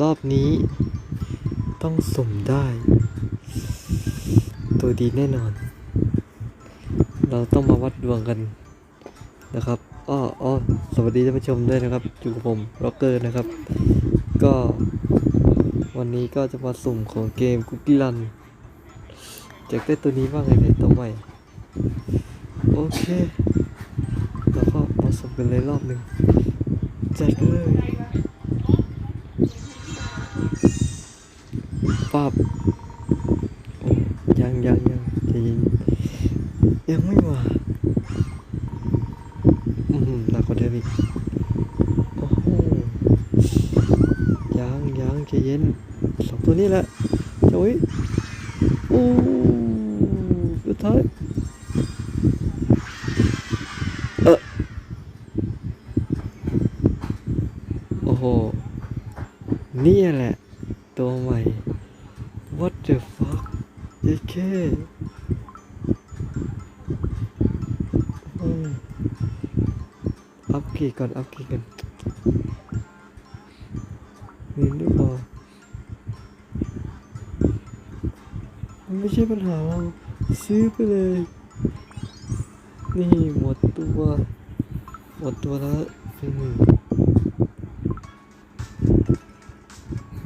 รอบนี้ ต้องสุ่มได้ ตัวดีแน่นอน เราต้องมาวัดดวงกันนะครับอ้ออ้อสวัสดีท่านผู้ชมด้วยนะครับอยู่กับผมร็อกเกอร์นะครับ ก็ วันนี้ก็จะมาสุ่มของเกมคุกกี้รันจากได้ตัวนี้บ้างไงเนี่ยตัวใหม่ โอเค แล้วก็มาสุ่มกันเลยรอบหนึ่งจัดกันเลย ปับยังยังยังจเย็นยังไม่มาอืมหนักกว่าเดิมอีกโอ้โหยังยังใจเย็นสองตัวนี้แหละโอ้ยโอ้สุดท้ายเออโอ้โห นี่แหละ ตัวใหม่ what the fuck เย้แค่อัพกรดก่อน อัพกรดกันมีหรือเปล่ามันไม่ใช่ปัญหาเราซื้อไปเลย นี่หมดตัว หมดตัวแล้วอืมหมดตัวดักโอเคของฉันนี่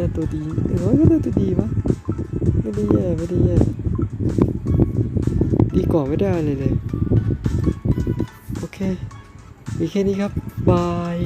ได้แล้วด้ตัวดีเออก็ได้ตัวดีวะไม่ได้แย่ไม่ได้แย่ดีกว่าไม่ได้เลยเลย โอเค มีแค่นี้ครับ บาย